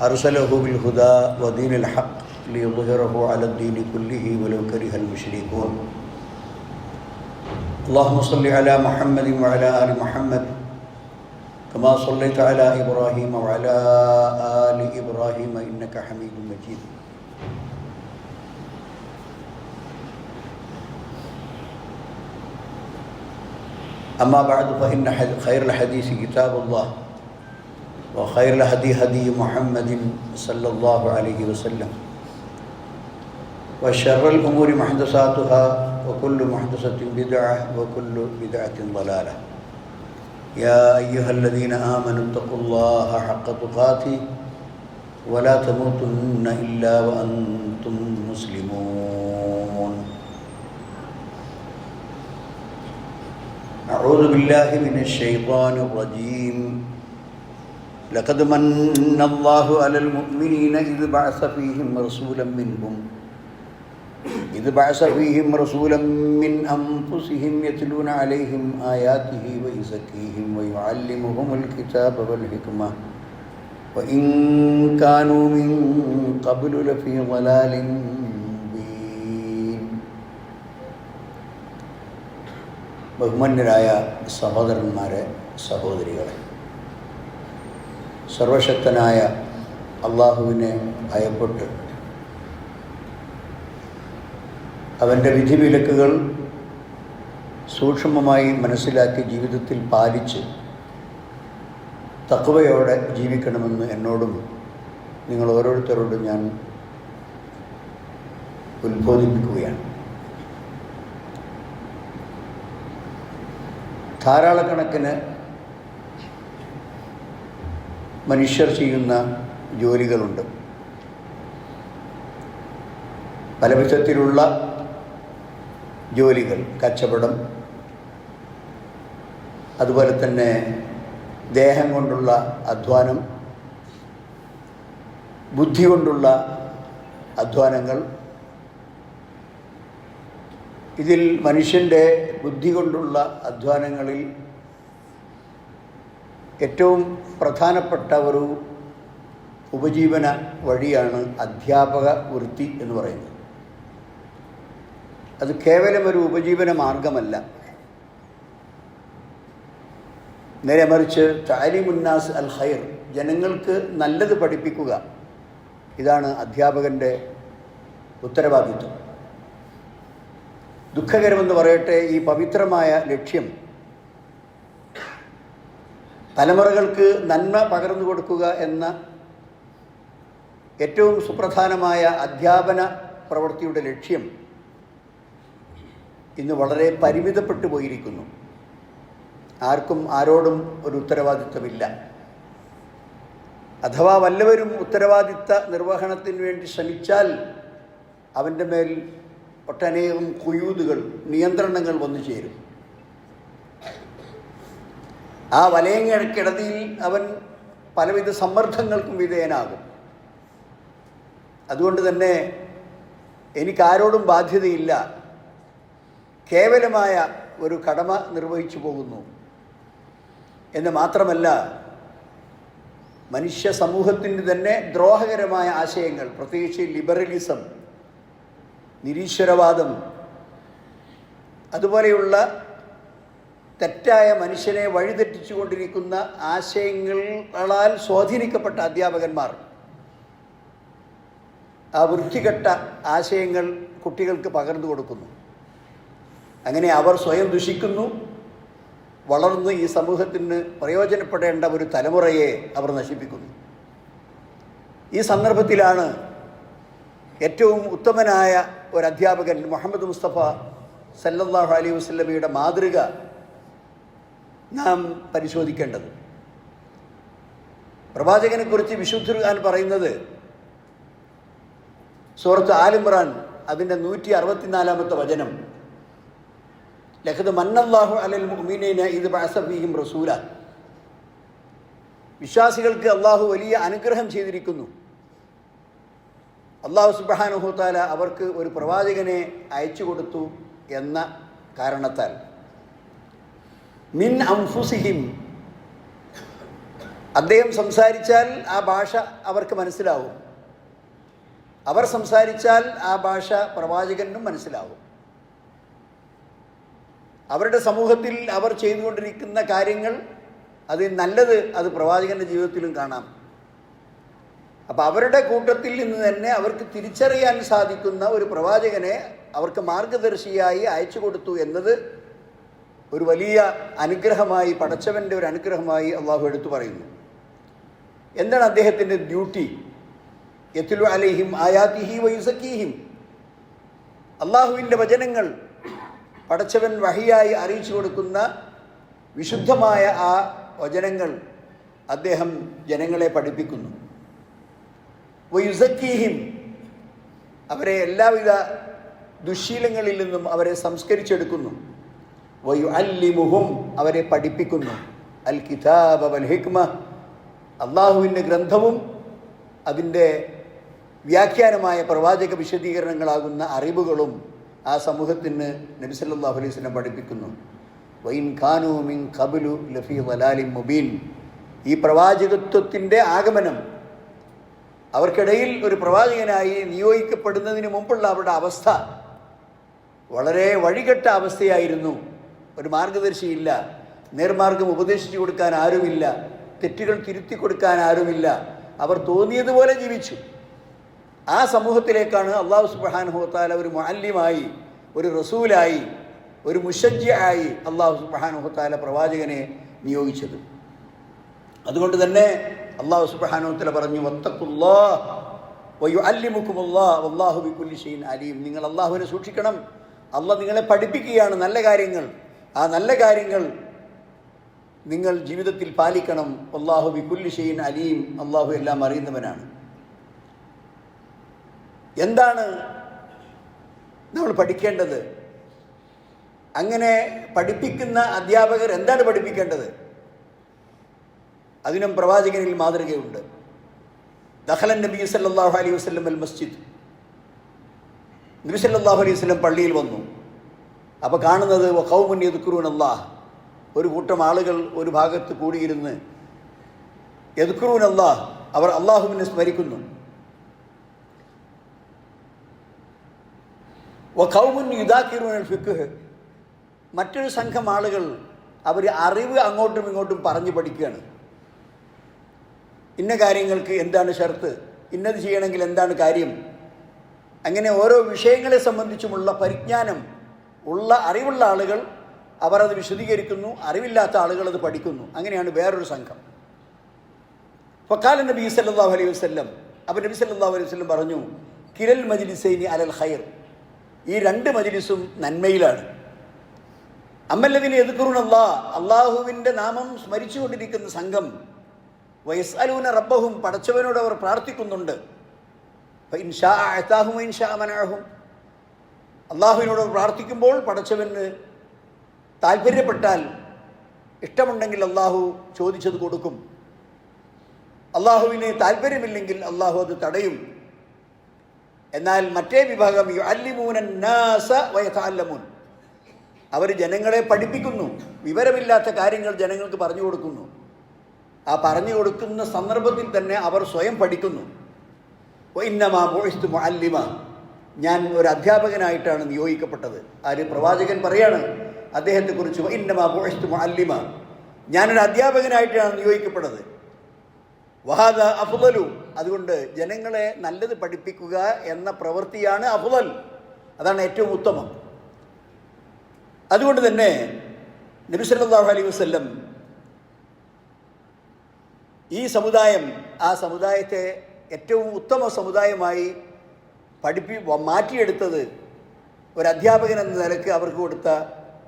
أرسله بالهدى ودين الحق ليظهره على الدين كله ولو كره المشركون. اللهم صل على محمد وعلى آل محمد كما صليت على إبراهيم وعلى آل إبراهيم إنك حميد مجيد. أما بعد فإن خير الحديث كتاب الله. وخير الهدي هدي محمد صلى الله عليه وسلم. وشر الأمور محدثاتها وكل محدثة بدعة وكل بدعة ضلالة. يا أيها الذين آمنوا اتقوا الله حق تقاته ولا تموتن إلا وأنتم مسلمون. أعوذ بالله من الشيطان الرجيم. لقد من الله على المؤمنين إذ بعث فيهم رسولا منهم إذ بعث فيهم رسولا من أنفسهم يتلون عليهم آياته ويزكيهم ويعلمهم الكتاب والحكمة وإن كانوا من قبل لفي ضلال مبين ബഹുമാന്യരായ സഹോദരന്മാരെ സഹോദരികളെ സർവശക്തനായ അള്ളാഹുവിനെ ഭയപ്പെട്ട്. അവന്റെ വിധിവിലക്കുകൾ സൂക്ഷ്മമായി മനസ്സിലാക്കി ജീവിതത്തിൽ പാലിച്ച് തക്കവയോടെ ജീവിക്കണമെന്ന് എന്നോടും നിങ്ങൾ ഓരോരുത്തരോടും ഞാൻ ഉത്ബോധിപ്പിക്കുകയാണ്. ധാരാളക്കണക്കിന് മനുഷ്യർ ചെയ്യുന്ന ജോലികളുണ്ട്. പല വിധത്തിലുള്ള ജോലികൾ കച്ചവടം അതുപോലെ തന്നെ ദേഹം കൊണ്ടുള്ള അധ്വാനം ബുദ്ധി കൊണ്ടുള്ള അധ്വാനങ്ങൾ. ഇതിൽ മനുഷ്യന്റെ ബുദ്ധി കൊണ്ടുള്ള അധ്വാനങ്ങളിൽ ഏറ്റവും പ്രധാനപ്പെട്ട ഒരു ഉപജീവന വഴിയാണ് അധ്യാപക വൃത്തി എന്ന് പറയുന്നത്. അത് കേവലം ഒരു ഉപജീവന മാർഗമല്ല. നേരെ മറിച്ച് താലിമുന്നാസ് അൽ ഹൈർ ജനങ്ങൾക്ക് നല്ലത് പഠിപ്പിക്കുക. ഇതാണ് അധ്യാപകന്റെ ഉത്തരവാദിത്വം. ദുഃഖകരമെന്ന് പറയട്ടെ ഈ പവിത്രമായ ലക്ഷ്യം തലമുറകൾക്ക് നന്മ പകർന്നു കൊടുക്കുക എന്ന ഏറ്റവും സുപ്രധാനമായ അധ്യാപന പ്രവൃത്തിയുടെ ലക്ഷ്യം ഇന്ന് വളരെ പരിമിതപ്പെട്ടു പോയിരിക്കുന്നു. ആർക്കും ആരോടും ഒരു ഉത്തരവാദിത്വമില്ല. അഥവാ വല്ലവരും ഉത്തരവാദിത്ത നിർവഹണത്തിന് വേണ്ടി ശ്രമിച്ചാൽ അവന്റെ മേൽ ഒട്ടനേകം കുയൂതുകൾ നിയന്ത്രണങ്ങൾ വന്നു ചേരും ആ വലയങ്ങൾക്കിടതിയിൽ അവൻ പലവിധ സമ്മർദ്ദങ്ങൾക്കും വിധേയനാകും. അതുകൊണ്ട് തന്നെ എനിക്കാരോടും ബാധ്യതയില്ല. കേവലമായ ഒരു കടമ നിർവഹിച്ചു പോകുന്നു. എന്ന് മാത്രമല്ല മനുഷ്യ സമൂഹത്തിന് തന്നെ ദ്രോഹകരമായ ആശയങ്ങൾ പ്രത്യേകിച്ച് ലിബറലിസം നിരീശ്വരവാദം അതുപോലെയുള്ള തെറ്റായ മനുഷ്യനെ വഴിതെറ്റിച്ചുകൊണ്ടിരിക്കുന്ന ആശയങ്ങളാൽ സ്വാധീനിക്കപ്പെട്ട അധ്യാപകന്മാർ. ആ വൃത്തികെട്ട ആശയങ്ങൾ കുട്ടികൾക്ക് പകർന്നു കൊടുക്കുന്നു. അങ്ങനെ അവർ സ്വയം ദുഷിക്കുന്നു. വളർന്ന് ഈ സമൂഹത്തിന് പ്രയോജനപ്പെടേണ്ട ഒരു തലമുറയെ അവർ നശിപ്പിക്കുന്നു. ഈ സന്ദർഭത്തിലാണ് ഏറ്റവും ഉത്തമനായ ഒരു അധ്യാപകൻ മുഹമ്മദ് മുസ്തഫ സല്ലല്ലാഹു അലൈഹി വസല്ലമയുടെ മാതൃക നാം പരിശോധിക്കേണ്ടത്. പ്രവാചകനെക്കുറിച്ച് വിശുദ്ധ ഖുർആൻ പറയുന്നത് സൂറത്ത് ആലിമ്രാൻ അതിന്റെ നൂറ്റി അറുപത്തിനാലാമത്തെ വചനം. ലഖത് മന്നല്ലാഹു അലൽ മുഅ്മിനീന ഇത് ബാസഫീഹിം റസൂല. വിശ്വാസികൾക്ക് അള്ളാഹു വലിയ അനുഗ്രഹം ചെയ്തിരിക്കുന്നു. അള്ളാഹു സുബാനുഹുത്താല അവർക്ക് ഒരു പ്രവാചകനെ അയച്ചു കൊടുത്തു എന്ന കാരണത്താൽ. മിൻ അംഫുസിഹിം അദ്ദേഹം സംസാരിച്ചാൽ ആ ഭാഷ അവർക്ക് മനസ്സിലാവും. അവർ സംസാരിച്ചാൽ ആ ഭാഷ പ്രവാചകനും മനസ്സിലാവും. അവരുടെ സമൂഹത്തിൽ അവർ ചെയ്തുകൊണ്ടിരിക്കുന്ന കാര്യങ്ങൾ അത് നല്ലത് അത് പ്രവാചകന്റെ ജീവിതത്തിലും കാണാം. അപ്പം അവരുടെ കൂട്ടത്തിൽ നിന്ന് തന്നെ അവർക്ക് തിരിച്ചറിയാൻ സാധിക്കുന്ന ഒരു പ്രവാചകനെ അവർക്ക് മാർഗദർശിയായി അയച്ചു കൊടുത്തു എന്നത് ഒരു വലിയ അനുഗ്രഹമായി പടച്ചവന്റെ ഒരു അനുഗ്രഹമായി അള്ളാഹു എടുത്തു പറയുന്നു. എന്താണ് അദ്ദേഹത്തിന്റെ ഡ്യൂട്ടി യത്തിലു അലൈഹിം ആയാത്തിഹി വയുസക്കീഹിം അള്ളാഹുവിന്റെ വചനങ്ങൾ പടച്ചവൻ വഹിയായി അറിയിച്ചു കൊടുക്കുന്ന വിശുദ്ധമായ ആ വചനങ്ങൾ അദ്ദേഹം ജനങ്ങളെ പഠിപ്പിക്കുന്നു. വയുസക്കീഹിം അവരെ എല്ലാവിധ ദുശീലങ്ങളിൽ നിന്നും അവരെ സംസ്കരിച്ചെടുക്കുന്നു. വയു അല്ലിമുഹും അവരെ പഠിപ്പിക്കുന്നു. അൽ കിതാബ് വൽ ഹിക്മ. അള്ളാഹുവിന്റെ ഗ്രന്ഥവും അതിന്റെ വ്യാഖ്യാനമായ പ്രവാചക വിശദീകരണങ്ങളാകുന്ന അറിവുകളും ആ സമൂഹത്തിന് നബി സല്ലല്ലാഹു അലൈഹി പഠിപ്പിക്കുന്നു. വൈൻ ഖാനു മിൻ കബുലു ലഫി വലാലിം മുബീൻ. ഈ പ്രവാചകത്വത്തിന്റെ ആഗമനം അവർക്കിടയിൽ ഒരു പ്രവാചകനായി നിയോഗിക്കപ്പെടുന്നതിന് മുമ്പുള്ള അവരുടെ അവസ്ഥ വളരെ വഴികെട്ട അവസ്ഥയായിരുന്നു. ഒരു മാർഗദർശിയില്ല. നേർമാർഗം ഉപദേശിച്ചു കൊടുക്കാൻ ആരുമില്ല. തെറ്റുകൾ തിരുത്തി കൊടുക്കാൻ ആരുമില്ല. അവർ തോന്നിയതുപോലെ ജീവിച്ചു. ആ സമൂഹത്തിലേക്കാണ് അള്ളാഹു സുബാനുഹത്താല ഒരു മാല്യമായി ഒരു റസൂലായി ഒരു മുഷജ്ജയായി അള്ളാഹു സുബാനുഹത്താല പ്രവാചകനെ നിയോഗിച്ചത്. അതുകൊണ്ട് തന്നെ അള്ളാഹു സുബാനുഹത്തല പറഞ്ഞു അല്ലിമുക്കുമുല്ലാ അള്ളാഹു അലീം. നിങ്ങൾ അള്ളാഹുവിനെ സൂക്ഷിക്കണം. അള്ളാഹ് നിങ്ങളെ പഠിപ്പിക്കുകയാണ് നല്ല കാര്യങ്ങൾ. ആ നല്ല കാര്യങ്ങൾ നിങ്ങൾ ജീവിതത്തിൽ പാലിക്കണം. അള്ളാഹു ബിക്കുല്ലിഷീൻ അലീം. അള്ളാഹു എല്ലാം അറിയുന്നവനാണ്. എന്താണ് നമ്മൾ പഠിക്കേണ്ടത്? അങ്ങനെ പഠിപ്പിക്കുന്ന അധ്യാപകർ എന്താണ് പഠിപ്പിക്കേണ്ടത്? അതിനും പ്രവാചകനിൽ മാതൃകയുണ്ട്. ദഹലൻ നബി സല്ലാഹു അലൈഹി വസ്ലം അൽ മസ്ജിദ്. നബി സല്ലാഹു അലൈഹി വസ്ലം പള്ളിയിൽ വന്നു. അപ്പോൾ കാണുന്നത് കൗമുൻ അള്ളാഹ് ഒരു കൂട്ടം ആളുകൾ ഒരു ഭാഗത്ത് കൂടിയിരുന്ന് അള്ളാഹ് അവർ അള്ളാഹുവിനെ സ്മരിക്കുന്നു. കൗമുൻ യുദാക്കിറൂൻ ഫിക്ക് മറ്റൊരു സംഘം ആളുകൾ അവർ അറിവ് അങ്ങോട്ടും ഇങ്ങോട്ടും പറഞ്ഞു പഠിക്കുകയാണ്. ഇന്ന കാര്യങ്ങൾക്ക് എന്താണ് ഷർത്ത്? ഇന്നത് ചെയ്യണമെങ്കിൽ എന്താണ് കാര്യം? അങ്ങനെ ഓരോ വിഷയങ്ങളെ സംബന്ധിച്ചുമുള്ള പരിജ്ഞാനം ഉള്ള അറിവുള്ള ആളുകൾ അവർ അത് വിശദീകരിക്കുന്നു. അറിവില്ലാത്ത ആളുകൾ അത് പഠിക്കുന്നു. അങ്ങനെയാണ് വേറൊരു സംഘം. ഫക്കാൽ നബി സല്ലാഹു അലൈഹി വസ്ലം അപ്പോൾ നബി സല്ലാഹു അലൈഹി വസ്ലം പറഞ്ഞു കിരൽ മജിലിസൈനി അലൽ ഹൈർ ഈ രണ്ട് മജിലിസും നന്മയിലാണ്. അമ്മല്ലതിനെ എതിർക്കുറുണല്ല അള്ളാഹുവിന്റെ നാമം സ്മരിച്ചുകൊണ്ടിരിക്കുന്ന സംഘം വയസ് അലൂന റബ്ബഹും പടച്ചവനോട് അവർ പ്രാർത്ഥിക്കുന്നുണ്ട്. അള്ളാഹുവിനോട് പ്രാർത്ഥിക്കുമ്പോൾ പടച്ചവന് താല്പര്യപ്പെട്ടാൽ ഇഷ്ടമുണ്ടെങ്കിൽ അള്ളാഹു ചോദിച്ചത് കൊടുക്കും. അള്ളാഹുവിന് താല്പര്യമില്ലെങ്കിൽ അള്ളാഹു അത് തടയും. എന്നാൽ മറ്റേ വിഭാഗം വയതാല്ലമൂൻ അവർ ജനങ്ങളെ പഠിപ്പിക്കുന്നു. വിവരമില്ലാത്ത കാര്യങ്ങൾ ജനങ്ങൾക്ക് പറഞ്ഞു കൊടുക്കുന്നു. ആ പറഞ്ഞു കൊടുക്കുന്ന സന്ദർഭത്തിൽ തന്നെ അവർ സ്വയം പഠിക്കുന്നു. ഇന്നമാ അല്ലിമ ഞാൻ ഒരു അധ്യാപകനായിട്ടാണ് നിയോഗിക്കപ്പെട്ടത്. ആര്? പ്രവാചകൻ പറയാണ് അദ്ദേഹത്തെക്കുറിച്ച് ഇന്നമാ അല്ലിമ ഞാനൊരു അധ്യാപകനായിട്ടാണ് നിയോഗിക്കപ്പെട്ടത്. വഹാദ അഫുദലു. അതുകൊണ്ട് ജനങ്ങളെ നല്ലത് പഠിപ്പിക്കുക എന്ന പ്രവൃത്തിയാണ് അഫുദൽ. അതാണ് ഏറ്റവും ഉത്തമം. അതുകൊണ്ട് തന്നെ നബി സല്ലല്ലാഹു അലൈഹി വസല്ലം ഈ സമുദായം ആ സമുദായത്തെ ഏറ്റവും ഉത്തമ സമുദായമായി പഠിപ്പി മാറ്റിയെടുത്തത് ഒരു അധ്യാപകൻ എന്ന നിലയ്ക്ക് അവർക്ക് കൊടുത്ത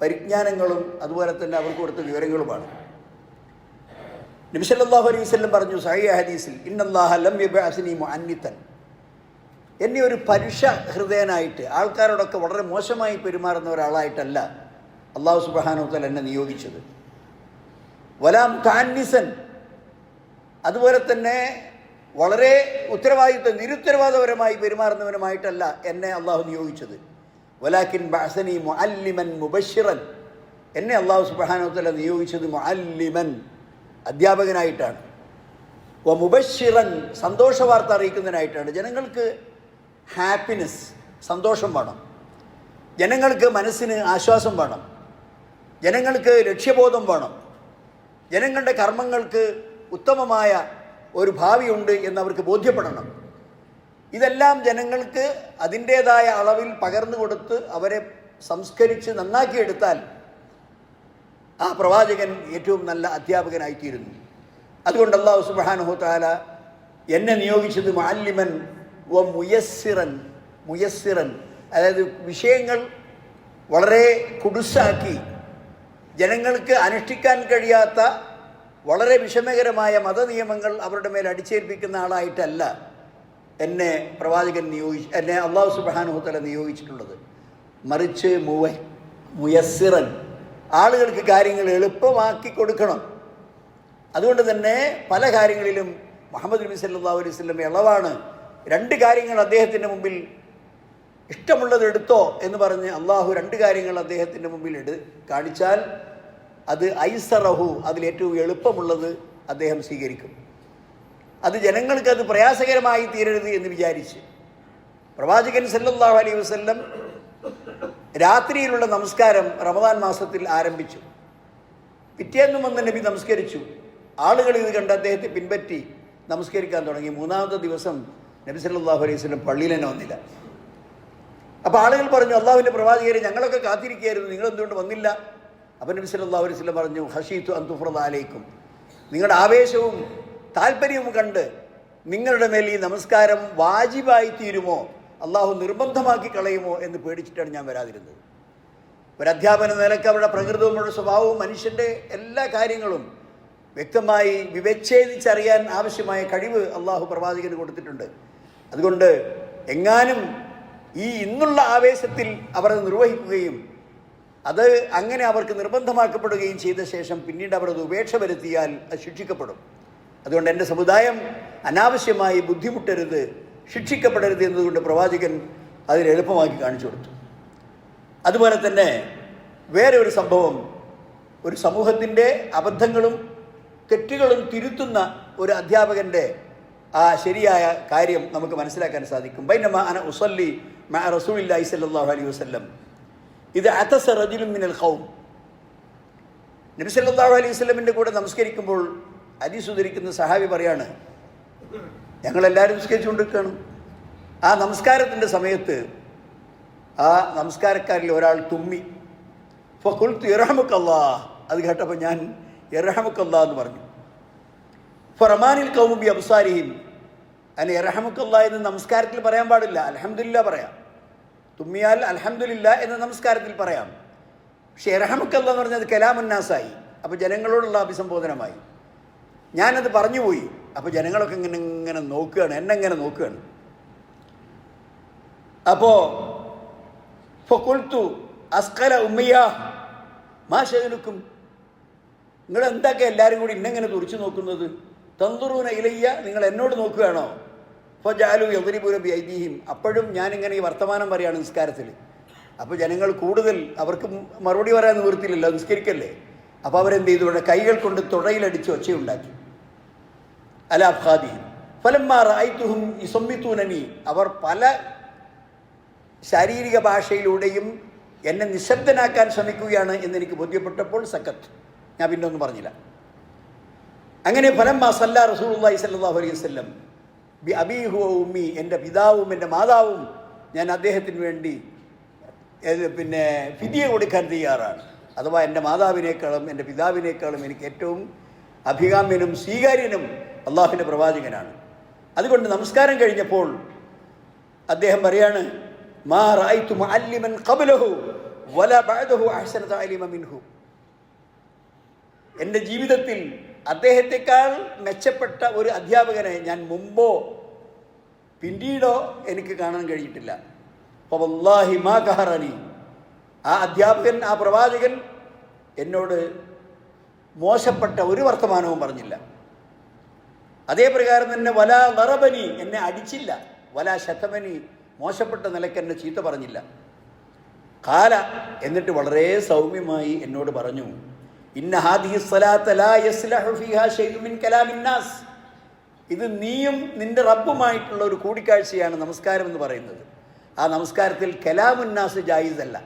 പരിജ്ഞാനങ്ങളും അതുപോലെ തന്നെ അവർക്ക് കൊടുത്ത വിവരങ്ങളുമാണ്. നിമിഷല്ലാഹു അലൈഹി വസല്ലം പറഞ്ഞു സഹിയ ഹദീസിൽ ഇന്നല്ലാഹ ലം യബഅസ്നി മുഅന്നിത്തൻ. എന്നെ ഒരു പരുഷ ഹൃദയനായിട്ട് ആൾക്കാരോടൊക്കെ വളരെ മോശമായി പെരുമാറുന്ന ഒരാളായിട്ടല്ല അള്ളാഹു സുബാനുത്തൽ എന്നെ നിയോഗിച്ചത്. വലാം താന്നിസൻ. അതുപോലെ തന്നെ വളരെ ഉത്തരവാദിത്വ നിരുത്തരവാദപരമായി പെരുമാറുന്നവനുമായിട്ടല്ല എന്നെ അള്ളാഹു നിയോഗിച്ചത്. വലാക്കിൻ ബഅസനി മുഅല്ലിമൻ മുബഷിറൻ എന്നെ അള്ളാഹു സുബാനോത്തല നിയോഗിച്ചത് മുഅല്ലിമൻ അധ്യാപകനായിട്ടാണ്. വ മുബഷിറൻ സന്തോഷ വാർത്ത അറിയിക്കുന്നതിനായിട്ടാണ്. ജനങ്ങൾക്ക് ഹാപ്പിനെസ് സന്തോഷം വേണം. ജനങ്ങൾക്ക് മനസ്സിന് ആശ്വാസം വേണം. ജനങ്ങൾക്ക് ലക്ഷ്യബോധം വേണം. ജനങ്ങളുടെ കർമ്മങ്ങൾക്ക് ഉത്തമമായ ഒരു ഭാവിയുണ്ട് എന്നവർക്ക് ബോധ്യപ്പെടണം. ഇതെല്ലാം ജനങ്ങൾക്ക് അതിന്റേതായ അളവിൽ പകർന്നു കൊടുത്ത് അവരെ സംസ്കരിച്ച് നന്നാക്കിയെടുത്താൽ ആ പ്രവാചകൻ ഏറ്റവും നല്ല അധ്യാപകനായിത്തീരുന്നു. അതുകൊണ്ട് അള്ളാഹു സുബാൻ ഹോത്താല എന്നെ നിയോഗിച്ചത് മാലിമൻ വ മുയസ്സിറൻ മുയസ്സിറൻ. അതായത് വിഷയങ്ങൾ വളരെ കുടുസാക്കി ജനങ്ങൾക്ക് അനുഷ്ഠിക്കാൻ കഴിയാത്ത വളരെ വിഷമകരമായ മതനിയമങ്ങൾ അവരുടെ മേൽ അടിച്ചേൽപ്പിക്കുന്ന ആളായിട്ടല്ല എന്നെ പ്രവാചകൻ നിയോഗിച്ച് എന്നെ അള്ളാഹു സുബാനുഹത്തല നിയോഗിച്ചിട്ടുള്ളത്. മറിച്ച് മുവ മുയസ്സിറൻ. ആളുകൾക്ക് കാര്യങ്ങൾ എളുപ്പമാക്കി കൊടുക്കണം. അതുകൊണ്ട് തന്നെ പല കാര്യങ്ങളിലും മുഹമ്മദ് നബി സല്ലാ അലൈഹി സ്വലം ഇളവാണ്. രണ്ട് കാര്യങ്ങൾ അദ്ദേഹത്തിന്റെ മുമ്പിൽ ഇഷ്ടമുള്ളത് എടുത്തോ എന്ന് പറഞ്ഞ് അള്ളാഹു രണ്ട് കാര്യങ്ങൾ അദ്ദേഹത്തിന്റെ മുമ്പിൽ എടു കാണിച്ചാൽ അത് ഐസറഹു അതിലേറ്റവും എളുപ്പമുള്ളത് അദ്ദേഹം സ്വീകരിക്കും. അത് ജനങ്ങൾക്ക് അത് പ്രയാസകരമായി തീരരുത് എന്ന് വിചാരിച്ച്. പ്രവാചകൻ സല്ലല്ലാഹു അലൈഹി വസ്ല്ലം രാത്രിയിലുള്ള നമസ്കാരം റമദാൻ മാസത്തിൽ ആരംഭിച്ചു. പിറ്റേന്നും വന്ന് നബി നമസ്കരിച്ചു. ആളുകൾ ഇത് കണ്ട് അദ്ദേഹത്തെ പിൻപറ്റി നമസ്കരിക്കാൻ തുടങ്ങി. മൂന്നാമത്തെ ദിവസം നബി സല്ലല്ലാഹു അലൈഹി വസ്ലം പള്ളിയിൽ തന്നെ വന്നില്ല. അപ്പോൾ ആളുകൾ പറഞ്ഞു അള്ളാഹുവിന്റെ പ്രവാചകരെ ഞങ്ങളൊക്കെ കാത്തിരിക്കുകയായിരുന്നു. നിങ്ങൾ എന്തുകൊണ്ട് വന്നില്ല? അപ്പം നബി സല്ലാ വസല്ലം പറഞ്ഞു ഹഷീത്തു അന്തുഫ്രദ് ആലയിക്കും നിങ്ങളുടെ ആവേശവും താല്പര്യവും കണ്ട് നിങ്ങളുടെ മേൽ ഈ നമസ്കാരം വാജിബായി തീരുമോ അള്ളാഹു നിർബന്ധമാക്കി കളയുമോ എന്ന് പേടിച്ചിട്ടാണ് ഞാൻ വരാതിരുന്നത്. ഒരു അധ്യാപന നിലയ്ക്ക് അവരുടെ പ്രകൃതവും അവരുടെ സ്വഭാവവും മനുഷ്യന്റെ എല്ലാ കാര്യങ്ങളും വ്യക്തമായി വിവച്ഛേദിച്ചറിയാൻ ആവശ്യമായ കഴിവ് അള്ളാഹു പ്രവാചകന് കൊടുത്തിട്ടുണ്ട്. അതുകൊണ്ട് എങ്ങാനും ഈ ഇന്നുള്ള ആവേശത്തിൽ അവർ നിർവഹിക്കുകയും അത് അങ്ങനെ അവർക്ക് നിർബന്ധമാക്കപ്പെടുകയും ചെയ്ത ശേഷം പിന്നീട് അവർ അത് ഉപേക്ഷ വരുത്തിയാൽ അത് ശിക്ഷിക്കപ്പെടും. അതുകൊണ്ട് എന്റെ സമുദായം അനാവശ്യമായി ബുദ്ധിമുട്ടരുത് ശിക്ഷിക്കപ്പെടരുത് എന്നതുകൊണ്ട് പ്രവാചകൻ അതിനെളുപ്പമാക്കി കാണിച്ചു കൊടുത്തു. അതുപോലെ തന്നെ വേറെ ഒരു സംഭവം ഒരു സമൂഹത്തിന്റെ അബദ്ധങ്ങളും തെറ്റുകളും തിരുത്തുന്ന ഒരു അധ്യാപകന്റെ ആ ശരിയായ കാര്യം നമുക്ക് മനസ്സിലാക്കാൻ സാധിക്കും. ബൈനമ അന ഉസല്ലി മഅ റസൂലില്ലാഹി സ്വല്ലല്ലാഹു അലൈഹി വസല്ലം. ഇത് അത്തസ റജുലും മിനൽ ഖൗം നബി സല്ലാഹു അലൈഹി സ്വലമിന്റെ കൂടെ നമസ്കരിക്കുമ്പോൾ അരിസുധരിക്കുന്ന സഹാബി പറയാണ് ഞങ്ങളെല്ലാവരും നിസ്കരിച്ചുകൊണ്ടിരിക്കുകയാണ്. ആ നമസ്കാരത്തിന്റെ സമയത്ത് ആ നമസ്കാരക്കാരിൽ ഒരാൾ തുമ്മി. ഇപ്പോൾ കൊളുത്ത് ഇറഹമുക്കല്ലാ അത് കേട്ടപ്പോൾ ഞാൻ ഇറഹമുക്കല്ലാ എന്ന് പറഞ്ഞു. ഫറമാനിൽ കൗമുബി അബ്സാരിഹിം അതിന് ഇറഹമുക്കല്ലാ എന്ന് നമസ്കാരത്തിൽ പറയാൻ പാടില്ല. അലഹമില്ല പറയാം. തുമ്മിയാൽ അലഹമില്ല എന്ന് നമസ്കാരത്തിൽ പറയാം. പക്ഷെ ഇറഹമുക്കല്ല എന്ന് പറഞ്ഞത് കലാമുന്നാസായി. അപ്പോൾ ജനങ്ങളോടുള്ള അഭിസംബോധനമായി. ഞാനത് പറഞ്ഞുപോയി അപ്പോൾ ജനങ്ങളൊക്കെ ഇങ്ങനെ ഇങ്ങനെ നോക്കുകയാണ്. എന്നെ ഇങ്ങനെ നോക്കുകയാണ്. അപ്പോൾ ഫൊക്കുൽത്തു അസ്കല ഉമ്മയ്യ മാ ഷെതിലുക്കും നിങ്ങൾ എന്താക്കെ എല്ലാവരും കൂടി ഇന്നെങ്ങനെ തുറച്ചു നോക്കുന്നത്? തന്തുറൂന ഇലയ്യ നിങ്ങൾ എന്നോട് നോക്കുകയാണോ? ഇപ്പോൾ ജാലു ബിഐദിഹിം. ഐതിഹ്യം അപ്പോഴും ഞാനിങ്ങനെ ഈ വർത്തമാനം പറയാണ് നിസ്കാരത്തിൽ അപ്പോൾ ജനങ്ങൾ കൂടുതൽ അവർക്ക് മറുപടി പറയാൻ നിവൃത്തിയില്ലല്ലോ നിസ്കരിക്കല്ലേ? അപ്പോൾ അവരെന്ത് ചെയ്തു? ഇവിടെ കൈകൾ കൊണ്ട് തുടയിലടിച്ച് ഒച്ചയുണ്ടാക്കി. അല ഫലം ഫലന്മാർ ഐത്തുഹും ഇസൊമ്മിത്തൂനനി അവർ പല ശാരീരിക ഭാഷയിലൂടെയും എന്നെ നിശബ്ദനാക്കാൻ ശ്രമിക്കുകയാണ് എന്നെനിക്ക് ബോധ്യപ്പെട്ടപ്പോൾ സക്കത്ത്. ഞാൻ പിന്നെ ഒന്നും പറഞ്ഞില്ല. അങ്ങനെ ഫലം മാ റസൂലുള്ളാഹി സ്വല്ലല്ലാഹു അലൈഹി വസല്ലം ബി അബീഹു വ ഉമ്മി എന്റെ പിതാവും എന്റെ മാതാവും ഞാൻ അദ്ദേഹത്തിന് വേണ്ടി പിന്നെ ഫിദിയ കൊടുക്കാൻ തയ്യാറാണ്. അഥവാ എന്റെ മാതാവിനേക്കാളും എന്റെ പിതാവിനേക്കാളും എനിക്ക് ഏറ്റവും അഭികാമ്യനും സ്വീകാര്യനും അള്ളാഹുവിന്റെ പ്രവാചകനാണ്. അതുകൊണ്ട് നമസ്കാരം കഴിഞ്ഞപ്പോൾ അദ്ദേഹം പറയാണ് മാ റായ്തു മുഅല്ലിമൻ ഖബലഹു വല ബഅദഹു അഹ്സന തഅലീമ മിൻഹു. എന്റെ ജീവിതത്തിൽ അദ്ദേഹത്തെക്കാൾ മെച്ചപ്പെട്ട ഒരു അധ്യാപകനെ ഞാൻ മുമ്പോ പിന്നീടോ എനിക്ക് കാണാൻ കഴിഞ്ഞിട്ടില്ല. വല്ലാഹി മാ കഹറനി ആ അധ്യാപകൻ ആ പ്രവാചകൻ എന്നോട് മോശപ്പെട്ട ഒരു വർത്തമാനവും പറഞ്ഞില്ല. അതേ പ്രകാരം തന്നെ വല നറബനി എന്നെ അടിച്ചില്ല. വല ശതമനി മോശപ്പെട്ട നിലയ്ക്ക് എന്നെ ചീത്ത പറഞ്ഞില്ല. കാല എന്നിട്ട് വളരെ സൗമ്യമായി എന്നോട് പറഞ്ഞു. ഇന്ന ഹാദിഹി ലാ യസ്ലഹു ഫിഹാ മിൻ ഇത് നീയും നിന്റെ റബ്ബുമായിട്ടുള്ള ഒരു കൂടിക്കാഴ്ചയാണ് നമസ്കാരം എന്ന് പറയുന്നത്. ആ നമസ്കാരത്തിൽ കലാമുന്നാസ് ജായിസ് അല്ല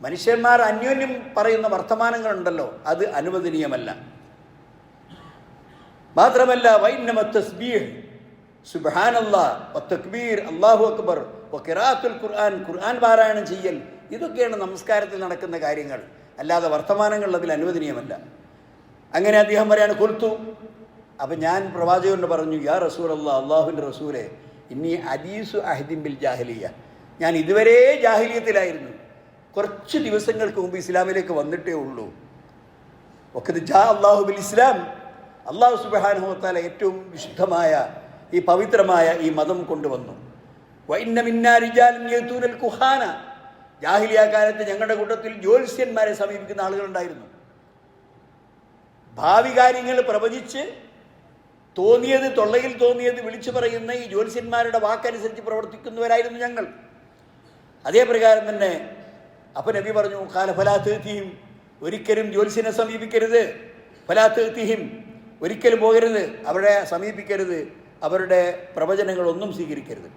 മനുഷ്യന്മാർ അന്യോന്യം പറയുന്ന വർത്തമാനങ്ങളുണ്ടല്ലോ അത് അനുവദനീയമല്ല. മാത്രമല്ല തസ്ബീഹ്. അല്ലാഹു അക്ബർ ഖുർആൻ ഖുർആൻ പാരായണം ചെയ്യൽ ഇതൊക്കെയാണ് നമസ്കാരത്തിൽ നടക്കുന്ന കാര്യങ്ങൾ. അല്ലാതെ വർത്തമാനങ്ങൾ അതിൽ അനുവദനീയമല്ല. അങ്ങനെ അദ്ദേഹം പറയാണ് കൊൽത്തു അപ്പം ഞാൻ പ്രവാചകനോട് പറഞ്ഞു യാ റസൂൽ അല്ലാ അള്ളാഹുവിന്റെ റസൂലെ ഇനി അദീസു അഹദിൻ ബിൽ ജാഹിലിയ. ഞാൻ ഇതുവരെ ജാഹിലിയത്തിലായിരുന്നു. കുറച്ച് ദിവസങ്ങൾക്ക് മുമ്പ് ഇസ്ലാമിലേക്ക് വന്നിട്ടേ ഉള്ളൂ. ഒക്കെ ജാ അള്ളാഹു ബിൽ ഇസ്ലാം. അള്ളാഹു സുബാനുഹത്താല ഏറ്റവും വിശുദ്ധമായ ഈ പവിത്രമായ ഈ മതം കൊണ്ടുവന്നു. വൈന്നമിന്നാരിജാൽ കുഹാന. ജാഹിലിയ കാലത്ത് ഞങ്ങളുടെ കൂട്ടത്തിൽ ജ്യോത്സ്യന്മാരെ സമീപിക്കുന്ന ആളുകളുണ്ടായിരുന്നു. ഭാവി കാര്യങ്ങൾ പ്രവചിച്ച് തോന്നിയത് തൊള്ളയിൽ തോന്നിയത് വിളിച്ചു പറയുന്ന ഈ ജ്യോത്സ്യന്മാരുടെ വാക്കനുസരിച്ച് പ്രവർത്തിക്കുന്നവരായിരുന്നു ഞങ്ങൾ. അതേ പ്രകാരം തന്നെ അപ്പൊ നബി പറഞ്ഞു കാല ഫലാത്തീഹിം ഒരിക്കലും ജ്യോത്സ്യനെ സമീപിക്കരുത്. ഫലാത്തീഹിം ഒരിക്കലും പോകരുത്. അവരെ സമീപിക്കരുത്. അവരുടെ പ്രവചനങ്ങളൊന്നും സ്വീകരിക്കരുത്.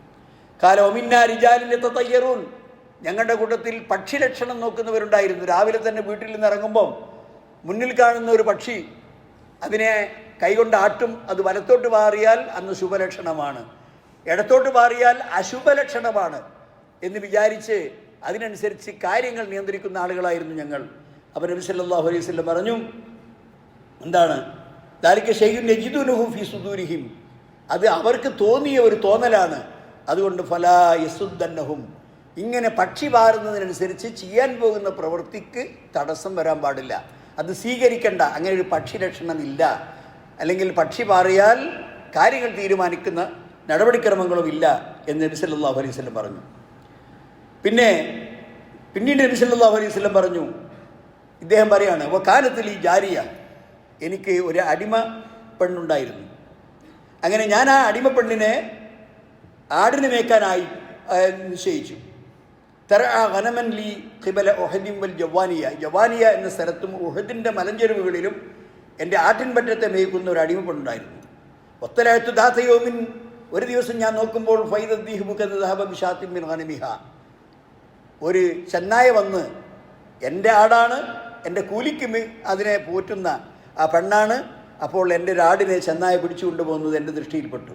കാല ഒമിന്ന റിജാലിന്റെ തയ്യറൂൻ ഞങ്ങളുടെ കൂട്ടത്തിൽ പക്ഷി ലക്ഷണം നോക്കുന്നവരുണ്ടായിരുന്നു. രാവിലെ തന്നെ വീട്ടിൽ നിന്ന് ഇറങ്ങുമ്പം മുന്നിൽ കാണുന്ന ഒരു പക്ഷി അതിനെ കൈകൊണ്ട് ആട്ടും അത് വലത്തോട്ട് മാറിയാൽ അന്ന് ശുഭലക്ഷണമാണ്. ഇടത്തോട്ട് മാറിയാൽ അശുഭലക്ഷണമാണ് എന്ന് വിചാരിച്ച് അതിനനുസരിച്ച് കാര്യങ്ങൾ നിയന്ത്രിക്കുന്ന ആളുകളായിരുന്നു ഞങ്ങൾ. അപ്പോൾ നബി സല്ലാഹു അലൈഹി വസല്ലം പറഞ്ഞു എന്താണ്? ദാലിക്ക് ഷെയ്യുൻ നജിദുനുഹു ഫി സുദൂരിഹിം. അത് അവർക്ക് തോന്നിയ ഒരു തോന്നലാണ്. അതുകൊണ്ട് ഫലാ യസുദ്ദന്നഹും ഇങ്ങനെ പക്ഷി പാറുന്നതിനനുസരിച്ച് ചെയ്യാൻ പോകുന്ന പ്രവൃത്തിക്ക് തടസ്സം വരാൻ പാടില്ല. അത് സ്വീകരിക്കേണ്ട. അങ്ങനെ ഒരു പക്ഷി ലക്ഷണം ഇല്ല. അല്ലെങ്കിൽ പക്ഷി പാറിയാൽ കാര്യങ്ങൾ തീരുമാനിക്കുന്ന നടപടിക്രമങ്ങളും ഇല്ല എന്ന് നബി സല്ലല്ലാഹു അലൈഹി പറഞ്ഞു. പിന്നെ പിന്നീട് നബി സല്ലല്ലാഹു അലൈഹി പറഞ്ഞു ഇദ്ദേഹം പറയാണ് അപ്പോൾ കാലത്തിൽ ഈ ജാരിയ. എനിക്ക് ഒരു അടിമ പെണ്ണുണ്ടായിരുന്നു. അങ്ങനെ ഞാൻ ആ അടിമ പെണ്ണിനെ ആടിനെ മേക്കാനായി നിശ്ചയിച്ചു. ലി ഖിബല വൽ ജവാനിയ. ജവാനിയ എന്ന സ്ഥലത്തും ഒഹദിന്റെ മലഞ്ചെരുവുകളിലും എന്റെ ആട്ടിൻപറ്റത്തെ മേയ്ക്കുന്ന ഒരു അടിമ പെണ്ണുണ്ടായിരുന്നു ദാസയോമിൻ ഒരു ദിവസം ഞാൻ നോക്കുമ്പോൾ ഫൈദീഹുബിഷാത്തിൻ ഹനമിഹ ഒരു ചെന്നായ വന്ന് എന്റെ ആടാണ് എന്റെ കൂലിക്ക് അതിനെ പോറ്റുന്ന ആ പെണ്ണാണ് അപ്പോൾ എന്റെ ഒരു ആടിനെ ചെന്നായ പിടിച്ചു കൊണ്ടുപോകുന്നത് എന്റെ ദൃഷ്ടിയിൽപ്പെട്ടു.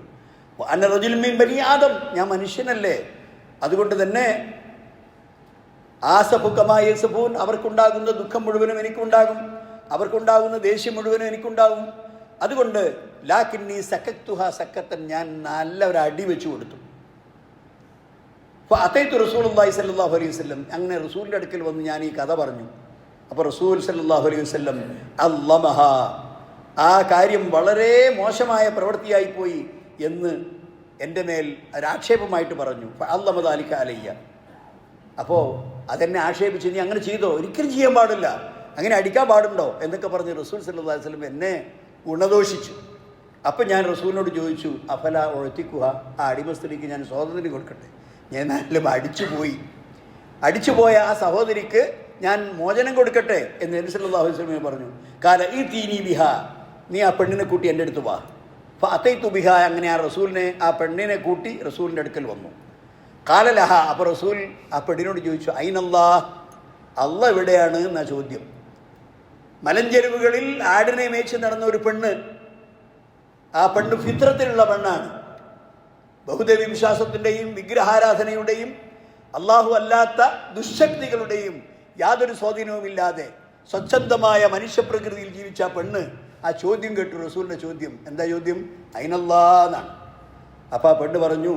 അന്ന റജുൽമീൻ ആദം. ഞാൻ മനുഷ്യനല്ലേ? അതുകൊണ്ട് തന്നെ ആസഫുക്കമായ യസഫൂൻ അവർക്കുണ്ടാകുന്ന ദുഃഖം മുഴുവനും എനിക്കുണ്ടാകും. അവർക്കുണ്ടാകുന്ന ദേഷ്യം മുഴുവനും എനിക്കുണ്ടാകും. അതുകൊണ്ട് ലാക്കിന്നി സക്കത്തുഹ സക്കത്തൻ ഞാൻ നല്ല ഒരു അടി വെച്ചു കൊടുത്തു. അപ്പോൾ അത്തൈത്ത് റസൂൽ അള്ളാഹി സല്ലാഹു അലൈഹി വസ്ലം അങ്ങനെ റസൂലിന്റെ അടുക്കൽ വന്ന് ഞാൻ ഈ കഥ പറഞ്ഞു. അപ്പോൾ റസൂൽ സല്ലാഹു അലൈഹി വസ്ലം അല്ലമഹ ആ കാര്യം വളരെ മോശമായ പ്രവൃത്തിയായി പോയി എന്ന് എന്റെ മേൽ ഒരാക്ഷേപമായിട്ട് പറഞ്ഞു. അല്ലമത് അലിഖ അലയ്യ. അപ്പോൾ അതെന്നെ ആക്ഷേപിച്ച് നീ അങ്ങനെ ചെയ്തോ? ഒരിക്കലും ചെയ്യാൻ പാടില്ല. അങ്ങനെ അടിക്കാൻ പാടുണ്ടോ? എന്നൊക്കെ പറഞ്ഞ് റസൂൽ അലൈഹി വസല്ലം എന്നെ ഗുണദോഷിച്ചു. അപ്പം ഞാൻ റസൂലിനോട് ചോദിച്ചു അഫല ഒഴത്തിക്കുക ആ അടിമ സ്ത്രീക്ക് ഞാൻ സ്വാതന്ത്ര്യം കൊടുക്കട്ടെ. ഞാൻ നല്ല അടിച്ചു പോയി. അടിച്ചു പോയ ആ സഹോദരിക്ക് ഞാൻ മോചനം കൊടുക്കട്ടെ എന്ന് നബി സല്ലല്ലാഹു അലൈഹി വസല്ലം പറഞ്ഞു. കാല ഈ തീനി ബിഹ നീ ആ പെണ്ണിനെ കൂട്ടി എന്റെ അടുത്ത് വാ. അപ്പോൾ അത്തൈത്തു ബിഹ അങ്ങനെ ആ റസൂലിനെ ആ പെണ്ണിനെ കൂട്ടി റസൂലിന്റെ അടുക്കൽ വന്നു. കാലലഹ അപ്പോൾ റസൂൽ ആ പെടിനോട് ചോദിച്ചു അയിനല്ലാ? അല്ല എവിടെയാണ്? എന്ന ചോദ്യം. മലഞ്ചെരുവുകളിൽ ആടിനെ മേച്ച് നടന്ന ഒരു പെണ്ണ് ആ പെണ്ണ് ഫിത്രത്തിലുള്ള പെണ്ണാണ്. ബഹുദേവി വിശ്വാസത്തിന്റെയും വിഗ്രഹാരാധനയുടെയും അള്ളാഹു അല്ലാത്ത ദുശക്തികളുടെയും യാതൊരു സ്വാധീനവുമില്ലാതെ സ്വച്ഛന്തമായ മനുഷ്യപ്രകൃതിയിൽ ജീവിച്ച പെണ്ണ് ആ ചോദ്യം കേട്ടു റസൂലിന്റെ ചോദ്യം. എന്താ ചോദ്യം? അയിനല്ലാന്നാണ് അപ്പോൾ ആ പെണ്ണ് പറഞ്ഞു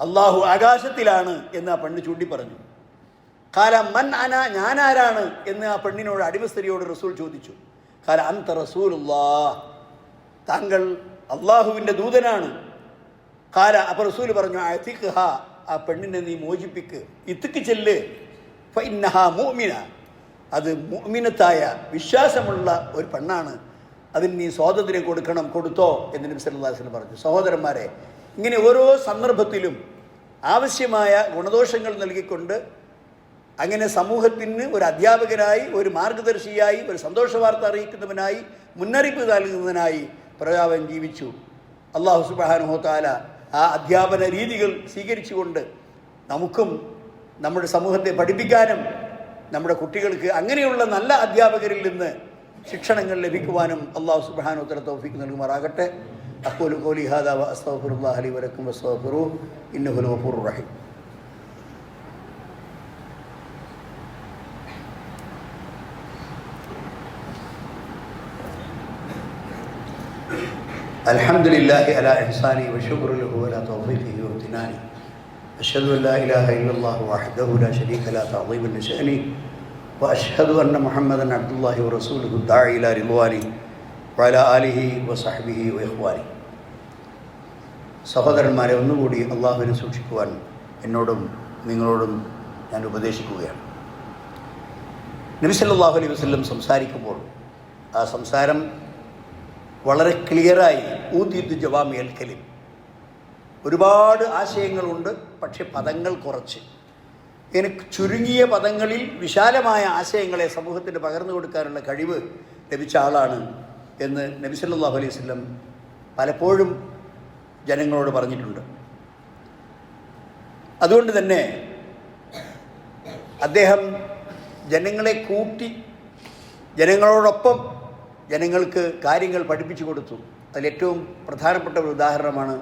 അള്ളാഹു ആകാശത്തിലാണ് എന്ന് ആ പെണ്ണ് ചൂണ്ടി പറഞ്ഞു കാല മൻ അന ഞാനാരാണ് എന്ന് ആ പെണ്ണിനോട് അടിമസ്ത്രീയോട് റസൂൽ ചോദിച്ചു. കാല അന്ത റസൂൽ താങ്കൾ അള്ളാഹുവിന്റെ ദൂതനാണ്. കാല അപ്പോൾ റസൂൽ പറഞ്ഞു ആ പെണ്ണിനെ നീ മോചിപ്പിക്ക്. ഇത്തിക്ക് ചെല്ല്. അത് മോമിനത്തായ വിശ്വാസമുള്ള ഒരു പെണ്ണാണ്. അതിന് നീ സ്വാതന്ത്ര്യം കൊടുക്കണം കൊടുത്തോ എന്ന് നബി അലൈഹി പറഞ്ഞു. സഹോദരന്മാരെ ഇങ്ങനെ ഓരോ സന്ദർഭത്തിലും ആവശ്യമായ ഗുണദോഷങ്ങൾ നൽകിക്കൊണ്ട് അങ്ങനെ സമൂഹത്തിന് ഒരു അധ്യാപകനായി ഒരു മാർഗദർശിയായി ഒരു സന്തോഷ വാർത്ത അറിയിക്കുന്നവനായി മുന്നറിയിപ്പ് നൽകുന്നതിനായി പ്രതാപൻ ജീവിച്ചു. അള്ളാഹു സുബാനുഹോത്താല ആ അധ്യാപന രീതികൾ സ്വീകരിച്ചുകൊണ്ട് നമുക്കും നമ്മുടെ സമൂഹത്തെ പഠിപ്പിക്കാനും നമ്മുടെ കുട്ടികൾക്ക് അങ്ങനെയുള്ള നല്ല അധ്യാപകരിൽ നിന്ന് ശിക്ഷണങ്ങൾ ലഭിക്കുവാനും അള്ളാഹു സുബാനുത്തര തൗഫീക്ക് നൽകുമാറാകട്ടെ. അക്കോലു കോലി ഹാദാവ അസ്തഫുറുല്ലാ അലി വരക്കും വസ്തഫുറു ഇന്നുഹുൽ ഗഫൂർ റഹീം. الحمد لله على إحساني وشكر له على توفيقه وامتناني أشهد أن لا إله إلا الله وحده لا شريك لا تعظيم لشأني وأشهد أن محمدا عبد الله ورسوله الداعي إلى رضوانه وعلى آله وصحبه وإخوانه സഹോദരന്മാരെ ഒന്നുകൂടി അള്ളാഹുവിനെ സൂക്ഷിക്കുവാൻ എന്നോടും നിങ്ങളോടും ഞാൻ ഉപദേശിക്കുകയാണ് നബി സല്ലല്ലാഹു അലൈഹി വസല്ലം സംസാരിക്കുമ്പോൾ ആ സംസാരം വളരെ ക്ലിയറായി ഊത്തിയുദ്ധ ജവാമിയൽ കലിം ഒരുപാട് ആശയങ്ങളുണ്ട് പക്ഷെ പദങ്ങൾ കുറച്ച് ഇങ്ങനെ ചുരുങ്ങിയ പദങ്ങളിൽ വിശാലമായ ആശയങ്ങളെ സമൂഹത്തിന് പകർന്നു കൊടുക്കാനുള്ള കഴിവ് ലഭിച്ച ആളാണ് എന്ന് നബി സല്ലല്ലാഹു അലൈഹി വല്ലം പലപ്പോഴും ജനങ്ങളോട് പറഞ്ഞിട്ടുണ്ട്. അതുകൊണ്ട് തന്നെ അദ്ദേഹം ജനങ്ങളെ കൂട്ടി ജനങ്ങളോടൊപ്പം ജനങ്ങൾക്ക് കാര്യങ്ങൾ പഠിപ്പിച്ചു കൊടുത്തു. അതിലേറ്റവും പ്രധാനപ്പെട്ട ഒരു ഉദാഹരണമാണ്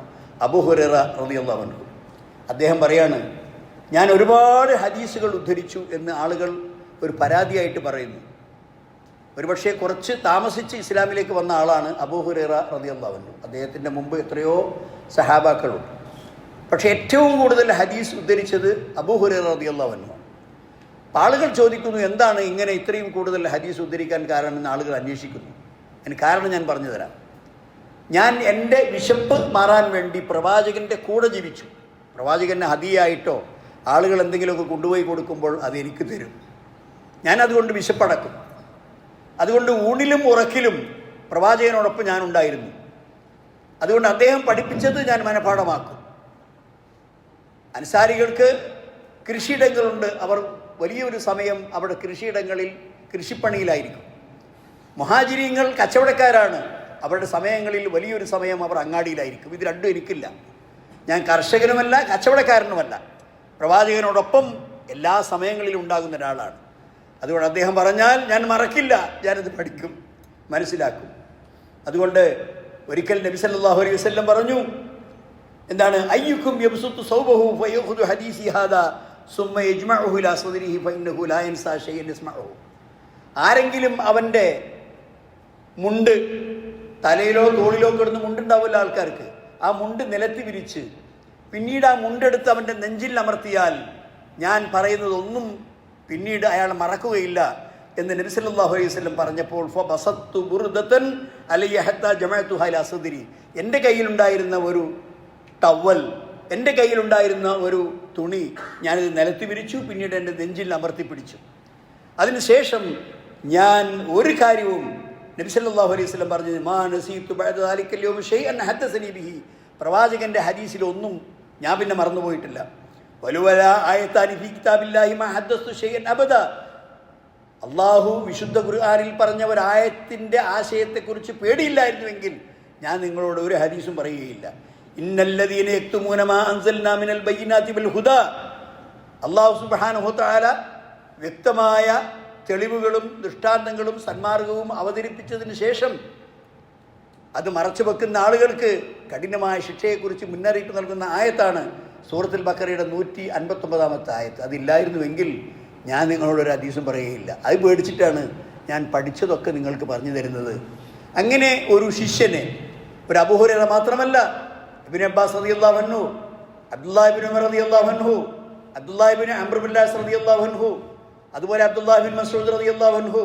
അബുഹുറ റളിയല്ലാഹു അദ്ദേഹം പറയാണ് ഞാൻ ഒരുപാട് ഹദീസുകൾ ഉദ്ധരിച്ചു എന്ന് ആളുകൾ ഒരു പരാതിയായിട്ട് പറയുന്നു. ഒരുപക്ഷെ കുറച്ച് താമസിച്ച് ഇസ്ലാമിലേക്ക് വന്ന ആളാണ് അബൂഹുറേറ റളിയല്ലാഹു അദ്ദേഹത്തിന്റെ മുമ്പ് എത്രയോ സഹാബാക്കളുണ്ട്. പക്ഷേ ഏറ്റവും കൂടുതൽ ഹദീസ് ഉദ്ധരിച്ചത് അബൂഹുറേറ ആണ് ആളുകൾ ചോദിക്കുന്നു എന്താണ് ഇങ്ങനെ ഇത്രയും കൂടുതൽ ഹദീസ് ഉദ്ധരിക്കാൻ കാരണം എന്ന് ആളുകൾ അന്വേഷിക്കുന്നു. അതിന് കാരണം ഞാൻ പറഞ്ഞു തരാം. ഞാൻ എന്റെ വിശപ്പ് മാറാൻ വേണ്ടി പ്രവാചകന്റെ കൂടെ ജീവിച്ചു. പ്രവാചകന്റെ ഹതിയായിട്ടോ ആളുകൾ എന്തെങ്കിലുമൊക്കെ കൊണ്ടുപോയി കൊടുക്കുമ്പോൾ അത് എനിക്ക് തരും. ഞാൻ അതുകൊണ്ട് വിശപ്പടക്കും. അതുകൊണ്ട് ഊണിലും ഉറക്കിലും പ്രവാചകനോടൊപ്പം ഞാൻ ഉണ്ടായിരുന്നു. അതുകൊണ്ട് അദ്ദേഹം പഠിപ്പിച്ചത് ഞാൻ മനഃപ്പാഠമാക്കും അൻസാരികൾക്ക് കൃഷിയിടങ്ങളുണ്ട്. അവർ വലിയൊരു സമയം അവിടെ കൃഷിയിടങ്ങളിൽ കൃഷിപ്പണിയിലായിരിക്കും. മുഹാജിരിങ്ങൾ കച്ചവടക്കാരാണ്. അവരുടെ സമയങ്ങളിൽ വലിയൊരു സമയം അവർ അങ്ങാടിയിലായിരിക്കും. ഇത് രണ്ടും എനിക്കില്ല. ഞാൻ കർഷകനുമല്ല കച്ചവടക്കാരനുമല്ല. പ്രവാചകനോടൊപ്പം എല്ലാ സമയങ്ങളിലും ഉണ്ടാകുന്ന ഒരാളാണ്. അതുകൊണ്ട് അദ്ദേഹം പറഞ്ഞാൽ ഞാൻ മറക്കില്ല ഞാനത് പഠിക്കും മനസ്സിലാക്കും. അതുകൊണ്ട് ഒരിക്കൽ നബി സല്ലല്ലാഹു അലൈഹി വസല്ലം പറഞ്ഞു എന്താണ്? അയ്യുക്കും സൗബഹു ഹദീസി യജ്മഉഹു ഫഇന്നഹു ആരെങ്കിലും അവന്റെ മുണ്ട് തലയിലോ തോളിലോ കിടന്ന് മുണ്ടുണ്ടാവില്ല ആൾക്കാർക്ക്. ആ മുണ്ട് നിലത്ത് വിരിച്ച് പിന്നീട് ആ മുണ്ടെടുത്ത് അവന്റെ നെഞ്ചിൽ അമർത്തിയാൽ ഞാൻ പറയുന്നതൊന്നും പിന്നീട് അയാൾ മറക്കുകയില്ല എന്ന് നബി സല്ലല്ലാഹു അലൈഹി വസല്ലം പറഞ്ഞപ്പോൾ എന്റെ കയ്യിലുണ്ടായിരുന്ന ഒരു ടവൽ എന്റെ കയ്യിലുണ്ടായിരുന്ന ഒരു തുണി ഞാനിത് നിലത്ത് വിരിച്ചു പിന്നീട് എന്റെ നെഞ്ചിൽ അമർത്തി പിടിച്ചു. അതിനുശേഷം ഞാൻ ഒരു കാര്യവും നബി സല്ലല്ലാഹു അലൈഹി വസല്ലം പറഞ്ഞു മാ ബഅദ ഷൈഅൻ ബിഹി. പ്രവാചകന്റെ ഹദീസിൽ ഒന്നും ഞാൻ പിന്നെ മറന്നുപോയിട്ടില്ല. വലുവല ആയത്താനി ഫി കിതാബില്ലാഹി മാ ഹദ്ദസ്തു അബദ. അള്ളാഹു വിശുദ്ധ ഖുർആനിൽ പറഞ്ഞ ഒരു ആയത്തിന്റെ ആശയത്തെക്കുറിച്ച് പേടിയില്ലായിരുന്നുവെങ്കിൽ ഞാൻ നിങ്ങളോട് ഒരു ഹദീസും പറയുകയില്ല. ഇന്നല്ലദീന യക്തുമൂന മാ അൻസൽനാ മിനൽ ബയ്യിനാതി വൽ ഹുദാ. അള്ളാഹു സുബ്ഹാനഹു തആല വ്യക്തമായ തെളിവുകളും ദൃഷ്ടാന്തങ്ങളും സന്മാർഗവും അവതരിപ്പിച്ചതിന് ശേഷം അത് മറച്ചു വെക്കുന്ന ആളുകൾക്ക് കഠിനമായ ശിക്ഷയെക്കുറിച്ച് മുന്നറിയിപ്പ് നൽകുന്ന ആയത്താണ് സൂറത്തിൽ ബക്കറയുടെ നൂറ്റി അൻപത്തൊമ്പതാമത്തെ ആയത്ത്. അതില്ലായിരുന്നുവെങ്കിൽ ഞാൻ നിങ്ങളോടൊരു അധീസം പറയുകയില്ല. അത് പേടിച്ചിട്ടാണ് ഞാൻ പഠിച്ചതൊക്കെ നിങ്ങൾക്ക് പറഞ്ഞു തരുന്നത്. അങ്ങനെ ഒരു ശിഷ്യനെ ഒരു അബുഹുര മാത്രമല്ല ഇബിൻ അബ്ബാസ് റളിയല്ലാഹു അൻഹു അബ്ദുല്ലാഹിബിൻ ഉമർ റളിയല്ലാഹു അൻഹു അബ്ദുല്ലാഹിബിൻ അമ്രബുല്ലാസ് റളിയല്ലാഹു അൻഹു അതുപോലെ അബ്ദുല്ലാഹിബിൻ മസൂദ് റളിയല്ലാഹു അൻഹു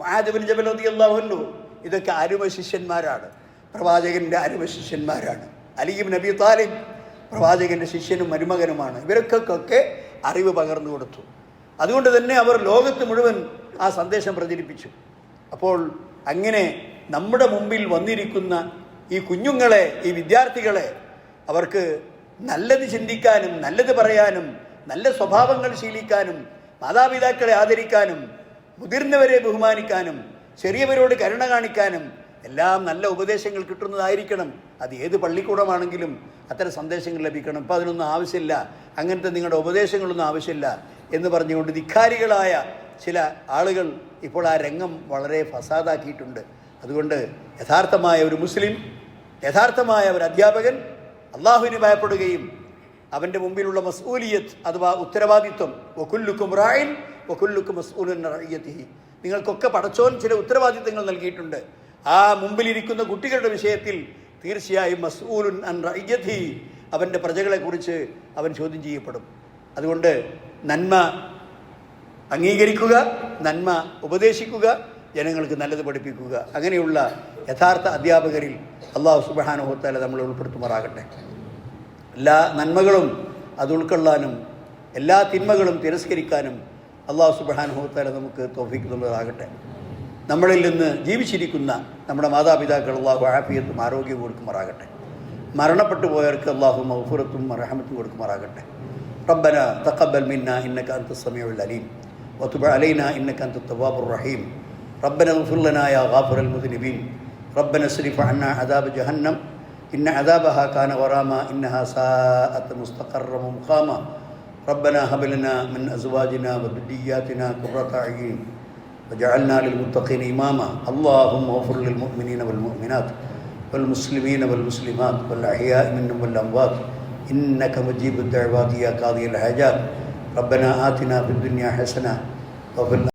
മുആദ് ബിൻ ജബൽ റളിയല്ലാഹു അൻഹു ഇതൊക്കെ അരുമ ശിഷ്യന്മാരാണ്. പ്രവാചകന്റെ അരുമ ശിഷ്യന്മാരാണ് അലിയും നബി താലിബ് പ്രവാചകന്റെ ശിഷ്യനും മരുമകനുമാണ്. ഇവർക്കൊക്കെ അറിവ് പകർന്നു കൊടുത്തു. അതുകൊണ്ട് തന്നെ അവർ ലോകത്ത് മുഴുവൻ ആ സന്ദേശം പ്രചരിപ്പിച്ചു. അപ്പോൾ അങ്ങനെ നമ്മുടെ മുമ്പിൽ വന്നിരിക്കുന്ന ഈ കുഞ്ഞുങ്ങളെ ഈ വിദ്യാർത്ഥികളെ അവർക്ക് നല്ലത് ചിന്തിക്കാനും നല്ലത് പറയാനും നല്ല സ്വഭാവങ്ങൾ ശീലിക്കാനും മാതാപിതാക്കളെ ആദരിക്കാനും മുതിർന്നവരെ ബഹുമാനിക്കാനും ചെറിയവരോട് കരുണ കാണിക്കാനും എല്ലാം നല്ല ഉപദേശങ്ങൾ കിട്ടുന്നതായിരിക്കണം. അത് ഏത് പള്ളിക്കൂടമാണെങ്കിലും അത്തരം സന്ദേശങ്ങൾ ലഭിക്കണം. ഇപ്പം അതിനൊന്നും ആവശ്യമില്ല. അങ്ങനത്തെ നിങ്ങളുടെ ഉപദേശങ്ങളൊന്നും ആവശ്യമില്ല എന്ന് പറഞ്ഞുകൊണ്ട് ധിക്കാരികളായ ചില ആളുകൾ ഇപ്പോൾ ആ രംഗം വളരെ ഫസാദാക്കിയിട്ടുണ്ട്. അതുകൊണ്ട് യഥാർത്ഥമായ ഒരു മുസ്ലിം യഥാർത്ഥമായ ഒരു അധ്യാപകൻ അള്ളാഹുവിന് ഭയപ്പെടുകയും അവന്റെ മുമ്പിലുള്ള മസൂലിയത്ത് അഥവാ ഉത്തരവാദിത്വം വക്കുല്ലുക്കും റായിൻ വക്കുല്ലുക്കും മസ്ഊലുൻ റയ്യത്തിഹി നിങ്ങൾക്കൊക്കെ പടച്ചോൻ ചില ഉത്തരവാദിത്തങ്ങൾ നൽകിയിട്ടുണ്ട്. ആ മുമ്പിലിരിക്കുന്ന കുട്ടികളുടെ വിഷയത്തിൽ തീർച്ചയായും മസൂലുൻ അൻ റയ്യത്തി അവന്റെ പ്രജകളെക്കുറിച്ച് അവൻ ചോദ്യം ചെയ്യപ്പെടും. അതുകൊണ്ട് നന്മ അംഗീകരിക്കുക നന്മ ഉപദേശിക്കുക ജനങ്ങൾക്ക് നല്ലത് പഠിപ്പിക്കുക. അങ്ങനെയുള്ള യഥാർത്ഥ അധ്യാപകരിൽ അള്ളാഹു സുബാനുഹോത്താല നമ്മൾ ഉൾപ്പെടുത്തുമാറാകട്ടെ. എല്ലാ നന്മകളും അത് ഉൾക്കൊള്ളാനും എല്ലാ തിന്മകളും തിരസ്കരിക്കാനും അള്ളാഹു സുബാനുഹോത്താല നമുക്ക് തോഫിക്കുന്നുള്ളതാകട്ടെ നമ്മളിൽ നിന്ന് ജീവിച്ചിരിക്കുന്ന നമ്മുടെ മാതാപിതാക്കൾ അള്ളാഹു ആഫിയത്തും ആരോഗ്യവും കൊടുക്കുമാറാകട്ടെ മരണപ്പെട്ടു പോയവർക്ക് അള്ളാഹു മഹഫുറത്തും റഹമത്തും കൊടുക്കുമാറാകട്ടെ ربنا تقبل منا إنك أنت السميع العليم وتب علينا إنك أنت التواب الرحيم ربنا اغفر لنا يا غافر المذنبين ربنا اصرف عنا عذاب جهنم إن عذابها كان غراما إنها ساءت مستقرا ومقاما ربنا هب لنا من أزواجنا وذرياتنا قرة أعين وجعلنا للمتقين إماما. اللهم اغفر للمؤمنين والمؤمنات والمسلمين والمسلمات والأحياء منهم والأموات. إنك مجيب الدعوات يا قاضي الحاجات. ربنا آتنا في الدنيا حسنة وفي